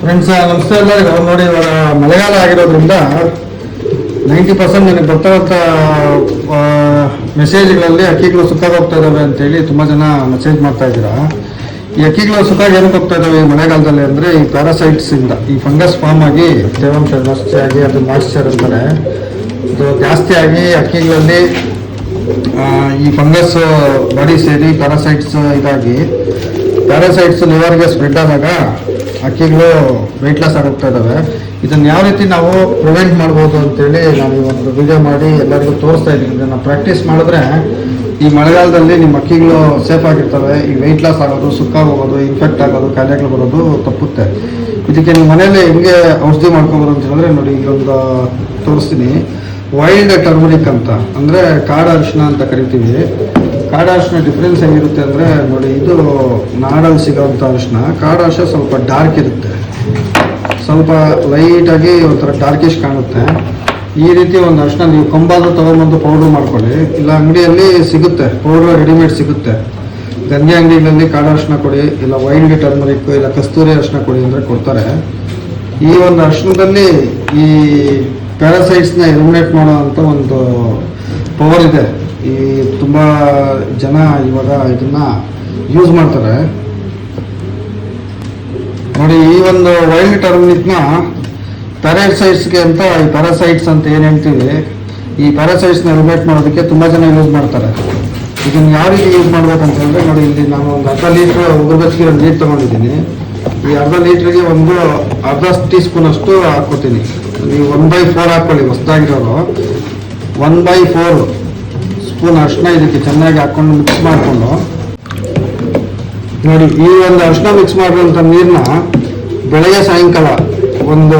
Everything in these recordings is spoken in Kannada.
ಫ್ರೆಂಡ್ಸ್ ನಮಸ್ತೆ ಎಲ್ಲರಿಗೂ ನೋಡಿ ಇವಾಗ ಮಳೆಗಾಲ ಆಗಿರೋದ್ರಿಂದ ನೈಂಟಿ ಪರ್ಸೆಂಟ್ ನನಗೆ ಬರ್ತಾರಂಥ ಮೆಸೇಜ್ಗಳಲ್ಲಿ ಅಕ್ಕಿಗಳು ಸುತ್ತಾಗಿ ಹೋಗ್ತಾ ಇದ್ದಾವೆ ಅಂತೇಳಿ ತುಂಬ ಜನ ಮೆಸೇಜ್ ಮಾಡ್ತಾ ಇದ್ದೀರಾ. ಈ ಅಕ್ಕಿಗಳು ಸುಖಾಗಿ ಏನಕ್ಕೆ ಹೋಗ್ತಾ ಇದ್ದಾವೆ ಈ ಮಳೆಗಾಲದಲ್ಲಿ ಅಂದರೆ ಈ ಪ್ಯಾರಾಸೈಟ್ಸಿಂದ ಈ ಫಂಗಸ್ ಫಾರ್ಮ್ ಆಗಿ ತೇವಾಂಶ ಜಾಸ್ತಿ ಆಗಿ ಅದು ಮಾಯಿಶ್ಚರ್ ಅಂತಾರೆ. ಇದು ಜಾಸ್ತಿ ಆಗಿ ಅಕ್ಕಿಗಳಲ್ಲಿ ಈ ಫಂಗಸ್ ಬಾಡಿ ಸೇರಿ ಪ್ಯಾರಾಸೈಟ್ಸ್ ಇದಾಗಿ ಪ್ಯಾರಾಸೈಟ್ಸ್ ಲಿವರ್ಗೆ ಸ್ಪ್ರೆಡ್ ಆದಾಗ ಅಕ್ಕಿಗಳು ವೆಯ್ಟ್ ಲಾಸ್ ಆಗೋಗ್ತಾ ಇದ್ದಾವೆ ಇದನ್ನು ಯಾವ ರೀತಿ ನಾವು ಪ್ರಿವೆಂಟ್ ಮಾಡ್ಬೋದು ಅಂತೇಳಿ ನಾನು ಒಂದು ವಿಡಿಯೋ ಮಾಡಿ ಎಲ್ಲರಿಗೂ ತೋರಿಸ್ತಾ ಇದ್ದೀನಿ. ಇದನ್ನು ಪ್ರಾಕ್ಟೀಸ್ ಮಾಡಿದ್ರೆ ಈ ಮಳೆಗಾಲದಲ್ಲಿ ನಿಮ್ಮ ಅಕ್ಕಿಗಳು ಸೇಫ್ ಆಗಿರ್ತವೆ ಈ ವೆಯ್ಟ್ ಲಾಸ್ ಆಗೋದು, ಸುಕ್ಕ ಹೋಗೋದು ಇನ್ಫೆಕ್ಟ್ ಆಗೋದು, ಕಾಯಿಲೆಗಳು ಬರೋದು ತಪ್ಪುತ್ತೆ. ಇದಕ್ಕೆ ನಿಮ್ಮ ಮನೆಯಲ್ಲಿ ಹೆಂಗೆ ಔಷಧಿ ಮಾಡ್ಕೊಬೋದು ಅಂತ ಹೇಳಿದ್ರೆ ನೋಡಿ ಇಲ್ಲೊಂದು ತೋರಿಸ್ತೀನಿ. ವೈಲ್ಡ್ ಟರ್ಮರಿಕ್ ಅಂತ. ಅಂದರೆ ಕಾಡ ಅರಿಶಿನ ಅಂತ ಕರಿತೀವಿ. ಕಾಡು ಅರಿಶಿನ ಡಿಫ್ರೆನ್ಸ್ ಹೇಗಿರುತ್ತೆ ಅಂದರೆ ನೋಡಿ, ಇದು ನಾಡಲ್ಲಿ ಸಿಗೋವಂಥ ಅರಿಶಿನ ಕಾಡ ಅರಿಶಿನ ಸ್ವಲ್ಪ ಡಾರ್ಕ್ ಇರುತ್ತೆ. ಸ್ವಲ್ಪ ಲೈಟಾಗಿ ಒಂಥರ ಡಾರ್ಕಿಶ್ ಕಾಣುತ್ತೆ. ಈ ರೀತಿ ಒಂದು ಅರಿಶಿನ ನೀವು ಕಂಬಾದ ತೊಗೊಂಬಂದು ಪೌಡ್ರ್ ಮಾಡ್ಕೊಳ್ಳಿ. ಇಲ್ಲ ಅಂಗಡಿಯಲ್ಲಿ ಸಿಗುತ್ತೆ ಪೌಡ್ರ್ ರೆಡಿಮೇಡ್ ಸಿಗುತ್ತೆ. ಗಂಜಿ ಅಂಗಡಿಗಳಲ್ಲಿ ಕಾಡ ಅರಿಶಿನ ಕೊಡಿ, ಇಲ್ಲ ವೈನ್ಗೆ ಟರ್ಮರಿಕ್ ಇಲ್ಲ ಕಸ್ತೂರಿ ಅರಿಶಿನ ಕೊಡಿ ಅಂದರೆ ಕೊಡ್ತಾರೆ. ಈ ಒಂದು ಅರಿಶಿನದಲ್ಲಿ ಈ ಪ್ಯಾರಾಸೈಟ್ಸ್ನ ಎಲಿಮಿನೇಟ್ ಮಾಡೋ ಅಂತ ಒಂದು ಪವರ್ ಇದೆ. ಈ ತುಂಬ ಜನ ಇವಾಗ ಇದನ್ನ ಯೂಸ್ ಮಾಡ್ತಾರೆ. ನೋಡಿ, ಈ ಒಂದು ವೈಲ್ಡ್ ಟರ್ಮಿನಿಕ್ನ ಪ್ಯಾರಾಸೈಟ್ಸ್ಗೆ ಅಂತ, ಈ ಪ್ಯಾರಾಸೈಟ್ಸ್ ಅಂತ ಏನು ಹೇಳ್ತೀವಿ, ಈ ಪ್ಯಾರಾಸೈಟ್ಸ್ನ ಎಲಿಮಿನೇಟ್ ಮಾಡೋದಕ್ಕೆ ತುಂಬ ಜನ ಯೂಸ್ ಮಾಡ್ತಾರೆ. ಇದನ್ನು ಯಾವ ರೀತಿ ಯೂಸ್ ಮಾಡ್ಬೇಕಂತ ಹೇಳಿದ್ರೆ, ನೋಡಿ, ಇಲ್ಲಿ ನಾನು ಒಂದು ಅರ್ಧ ಲೀಟ್ರ್ ಉಗುರು ನೀರು ತೊಗೊಂಡಿದ್ದೀನಿ. ಈ ಅರ್ಧ ಲೀಟ್ರಿಗೆ ಒಂದು ಅರ್ಧ ಟೀ ಸ್ಪೂನ್ ಅಷ್ಟು ಹಾಕ್ಕೋತೀನಿ. ನೀವು ಒನ್ ಬೈ ಫೋರ್ ಹಾಕ್ಕೊಳ್ಳಿ, ಹೊಸದಾಗಿರೋರು. ಒನ್ ಬೈ ಫೋರ್ ಸ್ಪೂನ್ ಅರ್ಶಿನ ಇದಕ್ಕೆ ಚೆನ್ನಾಗಿ ಹಾಕೊಂಡು ಮಿಕ್ಸ್ ಮಾಡಿಕೊಂಡು. ನೋಡಿ, ಈ ಒಂದು ಅರ್ಶಿನ ಮಿಕ್ಸ್ ಮಾಡಿರುವಂಥ ನೀರನ್ನ ಬೆಳಗ್ಗೆ ಸಾಯಂಕಾಲ ಒಂದು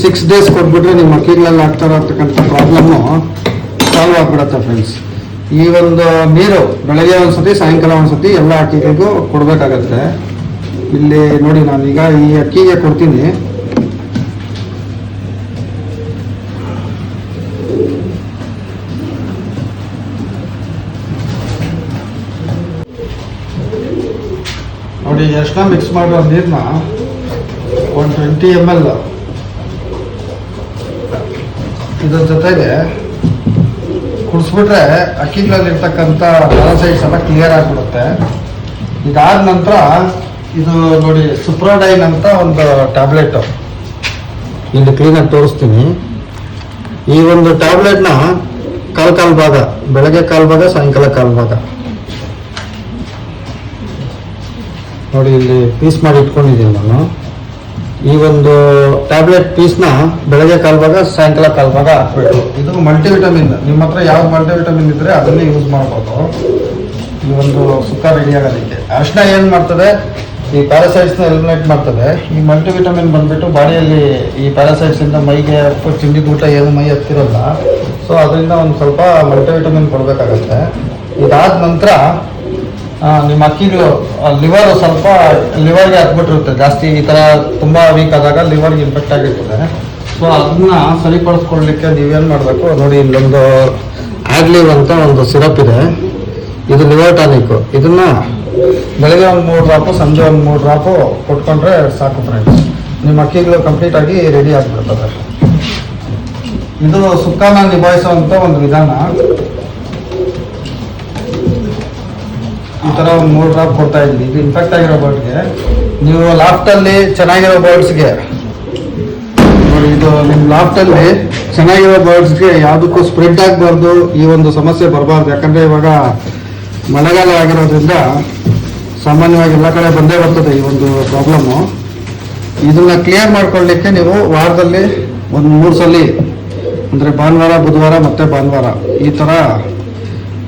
ಸಿಕ್ಸ್ ಡೇಸ್ ಕೊಟ್ಬಿಟ್ರೆ ನಿಮ್ಮ ಅಕ್ಕಿಗಳಲ್ಲಿ ಆಗ್ತಾ ಇರತಕ್ಕಂಥ ಪ್ರಾಬ್ಲಮ್ಮು ಸಾಲ್ವ್ ಆಗ್ಬಿಡತ್ತೆ ಫ್ರೆಂಡ್ಸ್ ಈ ಒಂದು ನೀರು ಬೆಳಗ್ಗೆ ಒಂದ್ಸತಿ, ಸಾಯಂಕಾಲ ಒಂದ್ಸತಿ ಎಲ್ಲ ಅಕ್ಕಿಗಳಿಗೂ ಕೊಡಬೇಕಾಗತ್ತೆ. ಇಲ್ಲಿ ನೋಡಿ ನಾನೀಗ ಈ ಅಕ್ಕಿಗೆ ಕೊಡ್ತೀನಿ. ನೋಡಿ ಎಷ್ಟನ್ನ ಮಿಕ್ಸ್ ಮಾಡೋ ನೀರನ್ನ ಒನ್ ಟ್ವೆಂಟಿ ಎಂ ಎಲ್ ಇದ್ರ ಜೊತೆಗೆ ಕುಡಿಸ್ಬಿಟ್ರೆ ಅಕ್ಕಿಗಳಲ್ಲಿರ್ತಕ್ಕಂಥ ಪ್ಯಾರಾಸೈಟ್ಸ್ ಎಲ್ಲ ಕ್ಲಿಯರ್ ಆಗಿಬಿಡುತ್ತೆ. ಇದಾದ ನಂತರ ಇದು ನೋಡಿ ಸುಪ್ರಾಡೈನ್ ಅಂತ ಒಂದು ಟ್ಯಾಬ್ಲೆಟ್ ಇಲ್ಲಿ ಕ್ಲೀನಾಗಿ ತೋರಿಸ್ತೀನಿ. ಈ ಒಂದು ಟ್ಯಾಬ್ಲೆಟ್ನ ಕಾಲ್ ಕಾಲ್ ಭಾಗ, ಬೆಳಗ್ಗೆ ಕಾಲ್ ಭಾಗ, ಸಾಯಂಕಾಲ ಕಾಲ್ ಭಾಗ. ನೋಡಿ ಇಲ್ಲಿ ಪೀಸ್ ಮಾಡಿ ಇಟ್ಕೊಂಡಿದ್ದೀನಿ ನಾನು. ಈ ಒಂದು ಟ್ಯಾಬ್ಲೆಟ್ ಪೀಸ್ನ ಬೆಳಗ್ಗೆ ಕಾಲ್ ಭಾಗ ಸಾಯಂಕಾಲ ಕಾಲ್ ಭಾಗ ಹಾಕ್ಬೇಕು. ಇದು ಮಲ್ಟಿವಿಟಮಿನ್ ನಿಮ್ಮ ಹತ್ರ ಯಾವ ಮಲ್ಟಿವಿಟಮಿನ್ ಇದ್ರೆ ಅದನ್ನೇ ಯೂಸ್ ಮಾಡ್ಬೋದು. ಈ ಒಂದು ಸುಖ ರೆಡಿ ಆಗೋದಕ್ಕೆ. ಅರಿಶಿನ ಏನು ಮಾಡ್ತದೆ? ಈ ಪ್ಯಾರಾಸೈಟ್ಸ್ನ ಎಲಿಮಿನೇಟ್ ಮಾಡ್ತದೆ. ಈ ಮಲ್ಟಿವಿಟಮಿನ್ ಬಂದ್ಬಿಟ್ಟು ಬಾಡಿಯಲ್ಲಿ ಈ ಪ್ಯಾರಾಸೈಟ್ಸ್ ಇಂದ ಮೈಗೆ ಚಿಂಡಿ ಊಟ ಏನು ಮೈ ಹತ್ತಿರಲ್ಲ ಸೊ ಅದರಿಂದ ಒಂದು ಸ್ವಲ್ಪ ಮಲ್ಟಿವಿಟಮಿನ್ ಕೊಡಬೇಕಾಗತ್ತೆ. ಇದಾದ ನಂತರ ನಿಮ್ಮ ಅಕ್ಕಿಗಳು ಲಿವರ್ ಸ್ವಲ್ಪ ಲಿವರ್ಗೆ ಹತ್ಬಿಟ್ಟಿರುತ್ತೆ ಜಾಸ್ತಿ ಈ ಥರ ತುಂಬ ವೀಕ್ ಆದಾಗ ಲಿವರ್ಗೆ ಇನ್ಫೆಕ್ಟ್ ಆಗಿರ್ತದೆ. ಸೊ ಅದನ್ನ ಸರಿಪಡಿಸ್ಕೊಳ್ಲಿಕ್ಕೆ ನೀವೇನು ಮಾಡಬೇಕು? ನೋಡಿ, ಇಲ್ಲೊಂದು ಆಡ್ಲಿವ್ ಅಂತ ಒಂದು ಸಿರಪ್ ಇದೆ. ಇದು ಲಿವರ್ ಟಾನಿಕ್ ಇದನ್ನ ಬೆಳಗ್ಗೆ ಒಂದು ಮೂರು ಡ್ರಾಪು ಸಂಜೆ ಒಂದು ಮೂರು ಡ್ರಾಪು ಕೊಟ್ಕೊಂಡ್ರೆ ಸಾಕು ಫ್ರೆಂಡ್ಸ್ ನಿಮ್ಮ ಅಕ್ಕಿಗಳು ಕಂಪ್ಲೀಟ್ ಆಗಿ ರೆಡಿ ಆಗಿಬಿಡ್ತದೆ. ಇದು ಸುಕ್ಕನ ನಿಭಾಯಿಸುವಂಥ ಒಂದು ವಿಧಾನ. ಈ ಥರ ಒಂದು ಮೂರು ಡ್ರಾಪ್ ಕೊಡ್ತಾ ಇದ್ದೀನಿ ಇದು ಇನ್ಫೆಕ್ಟ್ ಆಗಿರೋ ಬರ್ಡ್ಗೆ ನೀವು ಲಾಫ್ಟಲ್ಲಿ ಚೆನ್ನಾಗಿರೋ ಬರ್ಡ್ಸ್ಗೆ ನೋಡಿ, ಇದು ನಿಮ್ಮ ಲಾಫ್ಟಲ್ಲಿ ಚೆನ್ನಾಗಿರೋ ಬರ್ಡ್ಸ್ಗೆ ಯಾವುದಕ್ಕೂ ಸ್ಪ್ರೆಡ್ ಆಗಬಾರ್ದು ಈ ಒಂದು ಸಮಸ್ಯೆ ಬರಬಾರ್ದು. ಯಾಕಂದರೆ ಇವಾಗ ಮಳೆಗಾಲ ಆಗಿರೋದ್ರಿಂದ ಸಾಮಾನ್ಯವಾಗಿ ಎಲ್ಲ ಕಡೆ ಬಂದೇ ಬರ್ತದೆ ಈ ಒಂದು ಪ್ರಾಬ್ಲಮ್ಮು ಇದನ್ನ ಕ್ಲಿಯರ್ ಮಾಡ್ಕೊಳ್ಳಿಕ್ಕೆ ನೀವು ವಾರದಲ್ಲಿ ಒಂದು ಮೂರು ಸಲ, ಅಂದರೆ ಭಾನುವಾರ, ಬುಧವಾರ ಮತ್ತು ಭಾನುವಾರ ಈ ಥರ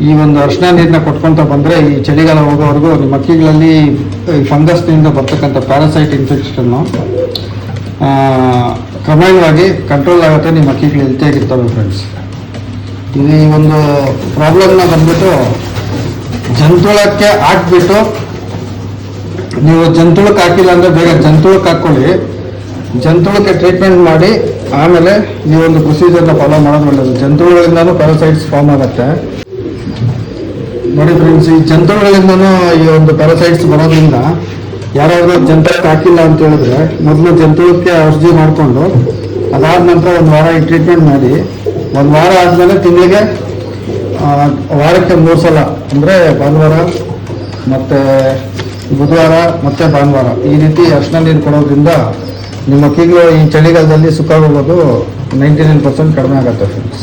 ಈ ಒಂದು ಅರಿಶಿನ ನೀರನ್ನ ಕೊಟ್ಕೊಂತ ಬಂದರೆ ಈ ಚಳಿಗಾಲ ಹೋಗೋವರೆಗೂ ನಿಮ್ಮ ಅಕ್ಕಿಗಳಲ್ಲಿ ಈ ಫಂಗಸ್ನಿಂದ ಬರ್ತಕ್ಕಂಥ ಪ್ಯಾರಾಸೈಟ್ ಇನ್ಫೆಕ್ಷನ್ನು ಕ್ರಮೇಣವಾಗಿ ಕಂಟ್ರೋಲ್ ಆಗುತ್ತೆ, ನಿಮ್ಮ ಅಕ್ಕಿಗಳು ಹೆಲ್ತಿಯಾಗಿರ್ತವೆ ಫ್ರೆಂಡ್ಸ್ ಇದು ಈ ಒಂದು ಪ್ರಾಬ್ಲಮ್ನ ಬಂದ್ಬಿಟ್ಟು ಜಂತುಳಕ್ಕೆ ಹಾಕ್ಬಿಟ್ಟು, ನೀವು ಜಂತುಳಕ್ಕೆ ಹಾಕಿಲ್ಲ ಅಂದರೆ ಬೇಗ ಜಂತುಳಕ್ಕೆ ಹಾಕ್ಕೊಳ್ಳಿ. ಜಂತುಳಕ್ಕೆ ಟ್ರೀಟ್ಮೆಂಟ್ ಮಾಡಿ, ಆಮೇಲೆ ಈ ಒಂದು ಪ್ರೊಸೀಜರ್ನ ಫಾಲೋ ಮಾಡೋದು ಒಳ್ಳೆಯದು ಜಂತುಗಳಿಂದನೂ ಪ್ಯಾರಾಸೈಟ್ಸ್ ಫಾರ್ಮ್ ಆಗುತ್ತೆ. ನೋಡಿ ಫ್ರೆಂಡ್ಸ್ ಈ ಜಂತುಗಳಿಂದನೂ ಈ ಒಂದು ಪ್ಯಾರಾಸೈಟ್ಸ್ ಬರೋದ್ರಿಂದ ಯಾರಾದರೂ ಜಂತುಕ್ಕೆ ಹಾಕಿಲ್ಲ ಅಂತ ಹೇಳಿದ್ರೆ ಮೊದಲು ಜಂತುಳಕ್ಕೆ ಔಷಧಿ ಮಾಡಿಕೊಂಡು ಅದಾದ ನಂತರ ಒಂದು ವಾರ ಈ ಟ್ರೀಟ್ಮೆಂಟ್ ಮಾಡಿ. ಒಂದು ವಾರ ಆದಮೇಲೆ ತಿಂಗಳಿಗೆ ವಾರಕ್ಕೆ ಮೂರು ಸಲ, ಅಂದರೆ ಭಾನುವಾರ ಮತ್ತು ಬುಧವಾರ ಮತ್ತು ಭಾನುವಾರ ಈ ರೀತಿ ಅರ್ಶಿನ ನೀರು ಕೊಡೋದ್ರಿಂದ ನಿಮ್ಮ ಕಿಗಳು ಈ ಚಳಿಗಾಲದಲ್ಲಿ ಸುಖ ಹೋಗೋದು ನೈಂಟಿ ನೈನ್ ಪರ್ಸೆಂಟ್ ಕಡಿಮೆ ಆಗುತ್ತೆ ಫ್ರೆಂಡ್ಸ್